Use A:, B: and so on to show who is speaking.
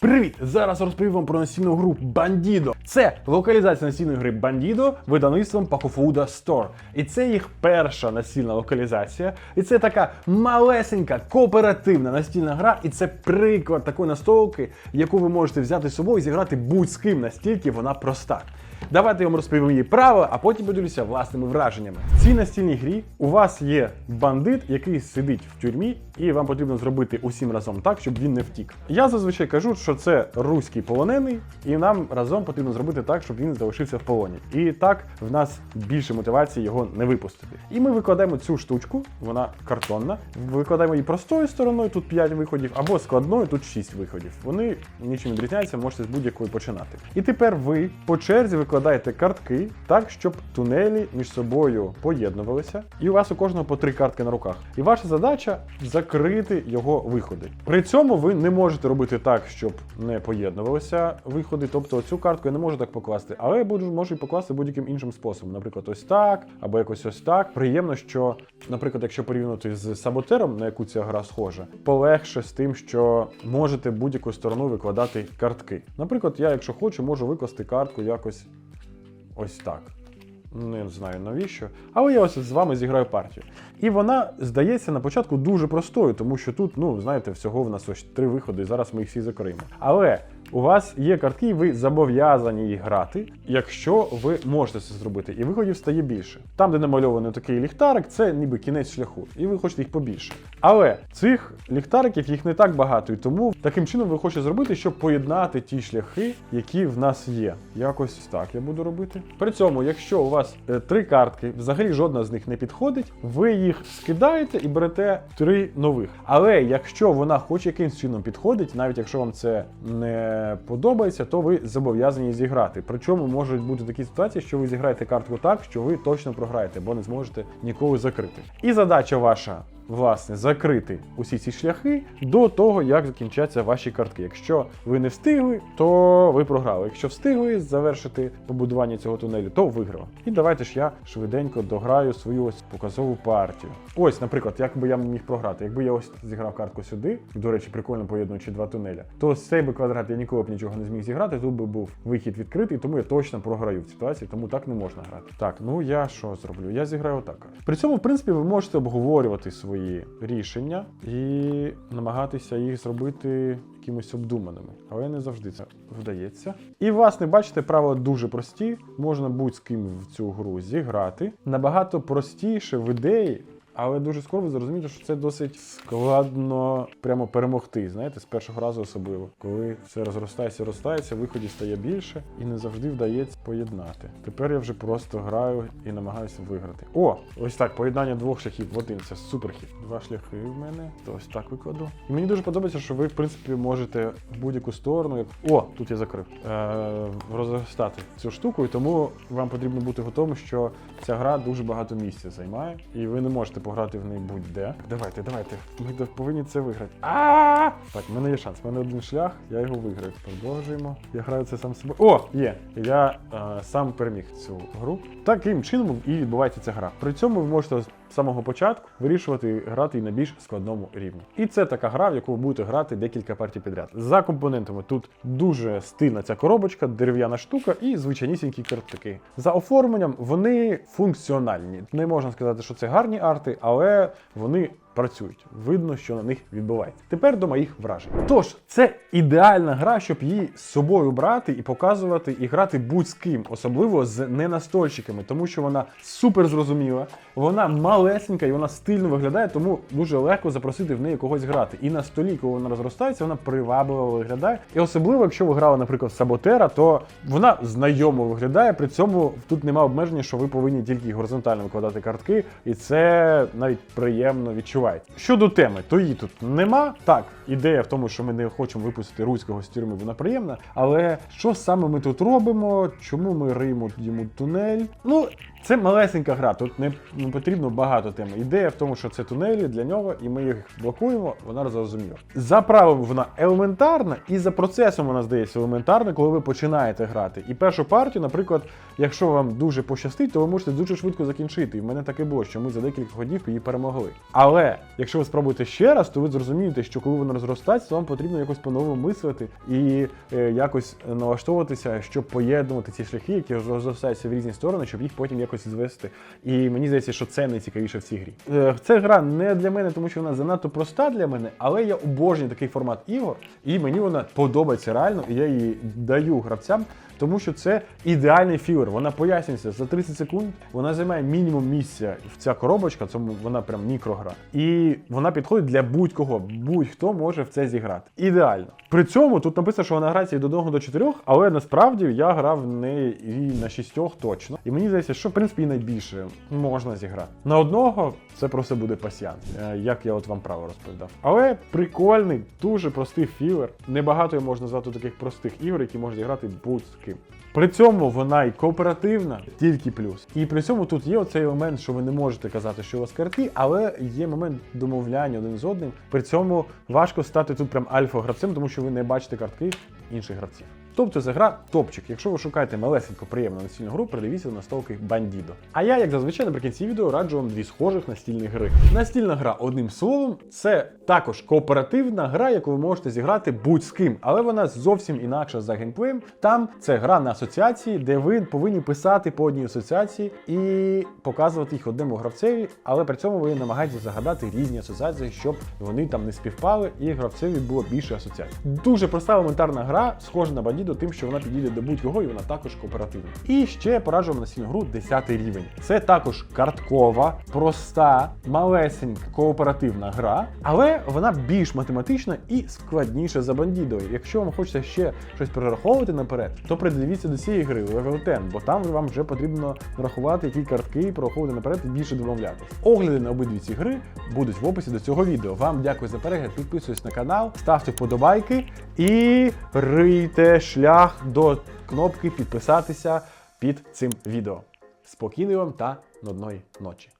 A: Привіт! Зараз розповім вам про настільну гру Bandido. Це локалізація настільної гри Bandido видавництвом Пакофуда Store. І це їх перша настільна локалізація. І це така малесенька кооперативна настільна гра. І це приклад такої настолки, яку ви можете взяти з собою і зіграти будь з ким, настільки вона проста. Давайте я вам розповім її правила, а потім поділюся власними враженнями. В цій настільній грі у вас є бандит, який сидить в тюрмі, і вам потрібно зробити усім разом так, щоб він не втік. Я зазвичай кажу, що це руський полонений, і нам разом потрібно зробити так, щоб він залишився в полоні. І так в нас більше мотивації його не випустити. І ми викладаємо цю штучку, вона картонна. Викладаємо її простою стороною, тут 5 виходів, або складною, тут 6 виходів. Вони нічим відрізняються, можете з будь-якої починати. І тепер ви по черзі викладаєте картки так, щоб тунелі між собою поєднувалися, і у вас у кожного по три картки на руках. І ваша задача закрити його виходи. При цьому ви не можете робити так, щоб не поєднувалися виходи. Тобто цю картку я не можу так покласти, але я буду можу її покласти будь-яким іншим способом. Наприклад, ось так, або якось ось так. Приємно, що, наприклад, якщо порівняти з саботером, на яку ця гра схожа, полегше з тим, що можете будь-яку сторону викладати картки. Наприклад, я, якщо хочу, можу викласти картку якось ось так. Не знаю навіщо. Але я ось з вами зіграю партію. І вона здається на початку дуже простою, тому що тут, ну, знаєте, всього в нас ось три виходи, і зараз ми їх всі закриємо. Але у вас є картки, і ви зобов'язані їх грати, якщо ви можете це зробити. І виходів стає більше. Там, де намальований такий ліхтарик, це ніби кінець шляху, і ви хочете їх побільше. Але цих ліхтариків їх не так багато, і тому таким чином ви хочете зробити, щоб поєднати ті шляхи, які в нас є. Якось так я буду робити. При цьому, якщо у вас е, три картки, взагалі жодна з них не підходить, ви їх скидаєте і берете три нових. Але якщо вона хоч якимсь чином підходить, навіть якщо вам це не подобається, то ви зобов'язані зіграти. Причому можуть бути такі ситуації, що ви зіграєте картку так, що ви точно програєте, бо не зможете ніколи закрити. І задача ваша. Власне, закрити усі ці шляхи до того, як закінчаться ваші картки. Якщо ви не встигли, то ви програли. Якщо встигли завершити побудування цього тунелю, то виграли. І давайте ж я швиденько дограю свою ось показову партію. Ось, наприклад, як би я міг програти. Якби я ось зіграв картку сюди, до речі, прикольно поєднуючи два тунеля, то з цей би квадрат я ніколи б нічого не зміг зіграти. Тут би був вихід відкритий, тому я точно програю в ситуації, тому так не можна грати. Так, ну я що зроблю? Я зіграю отак. При цьому, в принципі, ви можете обговорювати свої рішення і намагатися їх зробити якимось обдуманими, але не завжди це вдається. І власне, бачите, правила дуже прості. Можна будь з ким в цю гру зіграти. Набагато простіше в ідеї. Але дуже скоро ви зрозумієте, що це досить складно прямо перемогти. Знаєте, з першого разу особливо, коли все розростається, розстається, виходів стає більше і не завжди вдається поєднати. Тепер я вже просто граю і намагаюся виграти. О, ось так, поєднання двох шляхів в один. Це суперхід. Два шляхи в мене. То ось так викладу. І мені дуже подобається, що ви, в принципі, можете в будь-яку сторону. Як... О, тут я закрив. Е- розростати цю штуку, і тому вам потрібно бути готовим, що ця гра дуже багато місця займає, і ви не можете пограти в неї будь-де. Давайте, давайте. Ми повинні це виграти. А! Так, в мене є шанс. В мене один шлях, я його виграю. Продовжуємо. Я граю це сам собою. О, є! Я е, сам переміг цю гру. Таким чином і відбувається ця гра. При цьому ви можете з самого початку вирішувати грати і на більш складному рівні. І це така гра, в яку ви будете грати декілька партій підряд. За компонентами тут дуже стильна ця коробочка, дерев'яна штука і звичайнісінькі картки. За оформленням вони функціональні. Не можна сказати, що це гарні арти, але вони працюють. Видно, що на них відбувається. Тепер до моїх вражень. Тож, це ідеальна гра, щоб її з собою брати і показувати, і грати будь з ким, особливо з ненастольщиками, тому що вона супер зрозуміла, вона малесенька і вона стильно виглядає, тому дуже легко запросити в неї когось грати. І на столі, коли вона розростається, вона привабливо виглядає. І особливо, якщо ви грали, наприклад, Саботера, то вона знайомо виглядає. При цьому тут немає обмеження, що ви повинні тільки горизонтально викладати картки, і це навіть приємно відчувається. Щодо теми, то її тут нема. Так, ідея в тому, що ми не хочемо випустити руського з тюрми, вона приємна. Але що саме ми тут робимо? Чому ми риємо йому тунель? Ну, це малесенька гра, тут не, не потрібно багато тем. Ідея в тому, що це тунелі для нього, і ми їх блокуємо, вона зрозуміла. За правилами вона елементарна, і за процесом вона здається елементарна, коли ви починаєте грати. І першу партію, наприклад, якщо вам дуже пощастить, то ви можете дуже швидко закінчити. І в мене таке було, що ми за декілька ходів її перемогли. Але якщо ви спробуєте ще раз, то ви зрозумієте, що коли воно розростається, вам потрібно якось по-новому мислити і е, якось налаштовуватися, щоб поєднувати ці шляхи, які розростаються в різні сторони, щоб їх потім якось звести. І мені здається, що це найцікавіше в цій грі. Е, Ця гра не для мене, тому що вона занадто проста для мене, але я обожнюю такий формат ігор, і мені вона подобається реально, і я її даю гравцям. Тому що це ідеальний філер. Вона пояснюється за 30 секунд. Вона займає мінімум місця в ця коробочка, цьому вона прям мікрогра. І вона підходить для будь-кого. Будь-хто може в це зіграти. Ідеально. При цьому тут написано, що вона грається від 1 до 4, але насправді я грав не і на 6 точно. І мені здається, що в принципі і найбільше можна зіграти. На одного це просто буде пасіанс, е, як я от вам право розповідав. Але прикольний, дуже простий філер. Небагато можна назвати таких простих ігор, які можна зіграти будь-з ким. При цьому вона і кооперативна, тільки плюс. І при цьому тут є оцей момент, що ви не можете казати, що у вас карти, але є момент домовляння один з одним. При цьому важко стати тут прям альфа-гравцем, тому що ви не бачите картки інших гравців. Тобто ця гра топчик. Якщо ви шукаєте малесенько приємну настільну гру, передивіться на столки Bandido. А я, як зазвичай, наприкінці відео раджу вам дві схожих настільні гри. Настільна гра, одним словом, це також кооперативна гра, яку ви можете зіграти будь з ким, але вона зовсім інакша за геймплеєм. Там це гра на асоціації, де ви повинні писати по одній асоціації і показувати їх одному гравцеві, але при цьому ви намагаєтеся загадати різні асоціації, щоб вони там не співпали, і гравцеві було більше асоціацій. Дуже проста елементарна гра, схожа на Bandido тим, що вона підійде до будь-кого, і вона також кооперативна. І ще пораджу вам настільну гру 10 рівень. Це також карткова, проста, малесенька кооперативна гра, але вона більш математична і складніша за Bandido. Якщо вам хочеться ще щось перераховувати наперед, то придивіться до цієї гри Level 10, бо там вам вже потрібно рахувати, які картки прораховувати наперед і більше домовлятися. Огляди на обидві ці гри будуть в описі до цього відео. Вам дякую за перегляд, підписуйтесь на канал, ставте вподобайки і рийте шлях до кнопки підписатися під цим відео. Спокійної вам та нудної ночі.